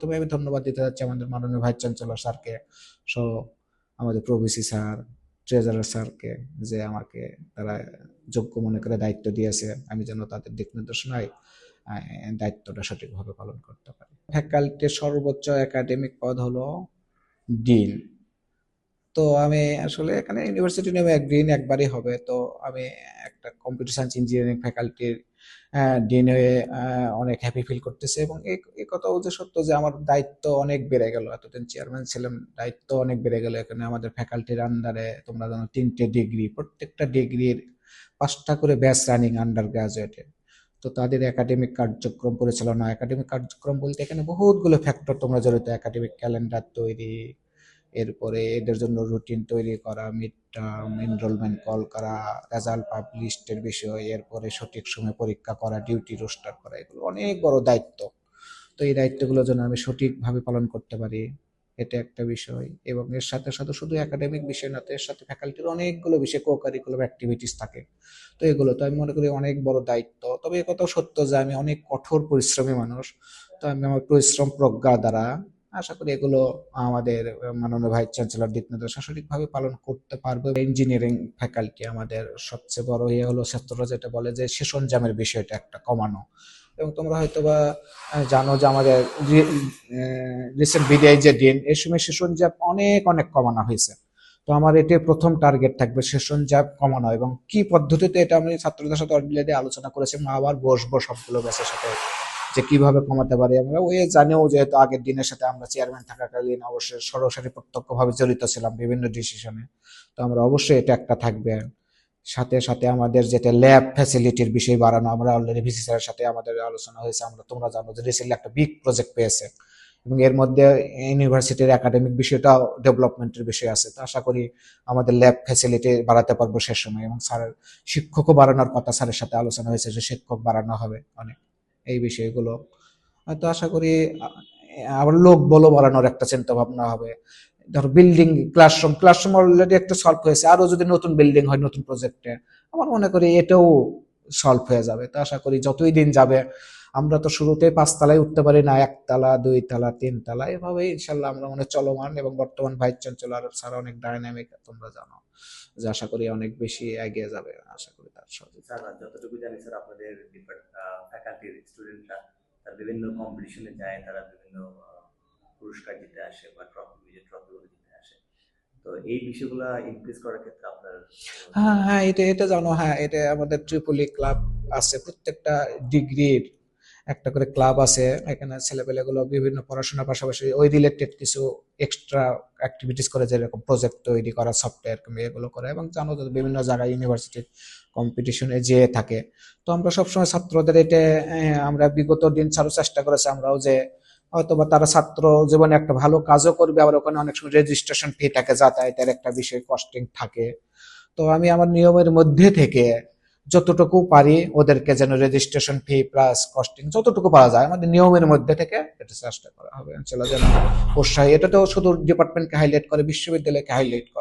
তবে আমি ধন্যবাদ দিতে যাচ্ছি আমাদের মাননীয় ভাইস চ্যান্সেলর স্যারকে, সহ আমাদের প্রভিসি স্যার, ট্রেজারার স্যারকে, যে আমাকে তারা যোগ্য মনে করে দায়িত্ব দিয়েছে। আমি যেন তাদের দিক নির্দেশনায় দায়িত্বটা সঠিকভাবে পালন করতে পারি। ফ্যাকাল্টির সর্বোচ্চ একাডেমিক পদ হলো ডিন। তো আমি আসলে এখানে ইউনিভার্সিটি নেমে ডিন একবারই হবে। তো আমি একটা কম্পিউটার সায়েন্স ইঞ্জিনিয়ারিং ফ্যাকাল্টির ডিন হয়ে অনেক হ্যাপি ফিল করতেছে এবং এই কথাও যে সত্য যে আমার দায়িত্ব অনেক বেড়ে গেল। এতদিন চেয়ারম্যান ছিলাম, দায়িত্ব অনেক বেড়ে গেল এখানে আমাদের ফ্যাকাল্টির আন্ডারে তোমরা জানো তিনটে ডিগ্রি প্রত্যেকটা ডিগ্রির পাঁচটা করে ব্যাচ রানিং আন্ডার গ্রাজুয়েটে তো তাদের একাডেমিক কার্যক্রম পরিচালনা একাডেমিক কার্যক্রম বলতে এখানে বহুতগুলো ফ্যাক্টর তোমরা জড়িত। একাডেমিক ক্যালেন্ডার তৈরি এরপরে এদের জন্য রুটিন তৈরি করা মিড টার্ম এনরোলমেন্ট কল করা রেজাল্ট পাবলিশের বিষয়, এরপরে সঠিক সময় পরীক্ষা করা ডিউটি রোস্টার করা, এগুলো অনেক বড় দায়িত্ব। তো এই দায়িত্বগুলো যেন আমি সঠিকভাবে পালন করতে পারি, এটা একটা বিষয়। এবং এর সাথে সাথে শুধু একাডেমিক বিষয় না, তো এর সাথে ফ্যাকাল্টির অনেকগুলো বিষয় কো কারিকুলাম অ্যাক্টিভিটিস থাকে। তো এগুলো তো আমি মনে করি অনেক বড় দায়িত্ব। তবে এ কথাও সত্য যে আমি অনেক কঠোর পরিশ্রমী মানুষ। তো আমি আমার পরিশ্রম প্রজ্ঞা দ্বারা আশা করি এগুলো আমাদের মাননীয় ভাইস চ্যান্সেলর নির্দেশনা সঠিকভাবে পালন করতে পারবে। ইঞ্জিনিয়ারিং ফ্যাকাল্টি আমাদের সবচেয়ে বড় ইয়ে হলো ছাত্ররা যেটা বলে যে সেশন জামের বিষয়টা একটা কমানো। এবং তোমরা হয়তো বা জানো যে আমাদের রিসেন্ট বিডিআই যে দিন এই সময় সেশন জ্যাপ অনেক অনেক কমানো হয়েছে। তো আমার এটাই প্রথম টার্গেট থাকবে সেশন জ্যাপ কমানো এবং কি পদ্ধতিতে এটা আমি ছাত্রদের সাথে অলরেডি আলোচনা করেছি আবার বসবো সবগুলো ব্যাচের সাথে। যে কীভাবে কমাতে পারি আমরা, ওই জানেও যেহেতু আগের দিনের সাথে আমরা চেয়ারম্যান থাকাকালীন অবশ্যই সরাসরি প্রত্যক্ষভাবে জড়িত ছিলাম বিভিন্ন ডিসিশনে তো আমরা অবশ্যই এটা একটা থাকবে। সাথে সাথে আমাদের যেটা ল্যাব ফ্যাসিলিটির বিষয় বাড়ানো, আমরা অলরেডি ভিসি স্যারের সাথে আমাদের আলোচনা হয়েছে, আমরা তোমরা জানো যে রিসেন্টলি একটা বিগ প্রজেক্ট পেয়েছে। এবং এর মধ্যে ইউনিভার্সিটির একাডেমিক বিষয়টাও ডেভেলপমেন্টের বিষয় আছে। তো আশা করি আমাদের ল্যাব ফ্যাসিলিটি বাড়াতে পারব সে সময়। এবং স্যারের শিক্ষকও বাড়ানোর কথা স্যারের সাথে আলোচনা হয়েছে যে শিক্ষক বাড়ানো হবে অনেক। এই বিষয়গুলো। তো আশা করি আবার লোক বলো বাড়ানোর একটা চিন্তা ভাবনা হবে। ধরো বিল্ডিং ক্লাসরুম ক্লাসরুম অলরেডি একটা সলভ হয়েছে। আরও যদি নতুন বিল্ডিং হয়, নতুন প্রজেক্টে আমার মনে করি এটাও সলভ হয়ে যাবে। তো আশা করি যতই দিন যাবে, আমরা তো শুরুতে পাঁচতলায় উঠতে পারি না, একতলা দুই তলা তিন তলা এভাবে ইনশাল্লাহ আমরা মনে চলমান এবং বর্তমান ভাই চঞ্চল চ্যান্সেলর স্যার অনেক ডাইনামিক তোমরা জানো। যে আশা করি অনেক বেশি এগিয়ে যাবে, আশা করি তার সহযোগিতা। যতটুকু জানি, স্যার, আপনাদের ফ্যাকাল্টির স্টুডেন্টরা তারা বিভিন্ন কম্পিটিশনে যায়, তারা বিভিন্ন পুরস্কার জিতে আসে বা ট্রফি বিজয় ট্রফিগুলো জিতে আসে। তো এই বিষয়গুলো ইনক্রিজ করার ক্ষেত্রে আপনার হ্যাঁ হ্যাঁ এটা এটা জানো হ্যাঁ এটা আমাদের ট্রিপলি ক্লাব আছে। প্রত্যেকটা ডিগ্রির একটা করে ক্লাব আছে, এখানে ছেলেপেলেগুলো বিভিন্ন পড়াশোনার পাশাপাশি ওই রিলেটেড কিছু এক্সট্রা অ্যাক্টিভিটিস করে, যেরকম প্রজেক্ট তৈরি করা সফটওয়্যার এগুলো করে এবং জানো তো বিভিন্ন জায়গায় ইউনিভার্সিটির কম্পিটিশনে যেয়ে থাকে। তো আমরা সবসময় ছাত্রদের এটা আমরা বিগত দিন ছাড়ও চেষ্টা করেছি আমরাও যে হয়তো বা তারা ছাত্র জীবনে একটা ভালো কাজও করবে, আবার ওখানে অনেক সময় রেজিস্ট্রেশন ফি থাকে, যাতায়াতের একটা বিষয় কস্টিং থাকে। তো আমি আমার নিয়মের মধ্যে থেকে যতটুকু পারি ওদেরকে যেন রেজিস্ট্রেশন ফি প্লাস কস্টিং যতটুকু পারা যায়, আমাদের নিয়মের মধ্যে থেকে এটা চেষ্টা করা হবে। ইনশাল্লাহ যেন উৎসাহী এটা তো শুধু ডিপার্টমেন্টকে হাইলাইট করে, বিশ্ববিদ্যালয়কে হাইলাইট করে।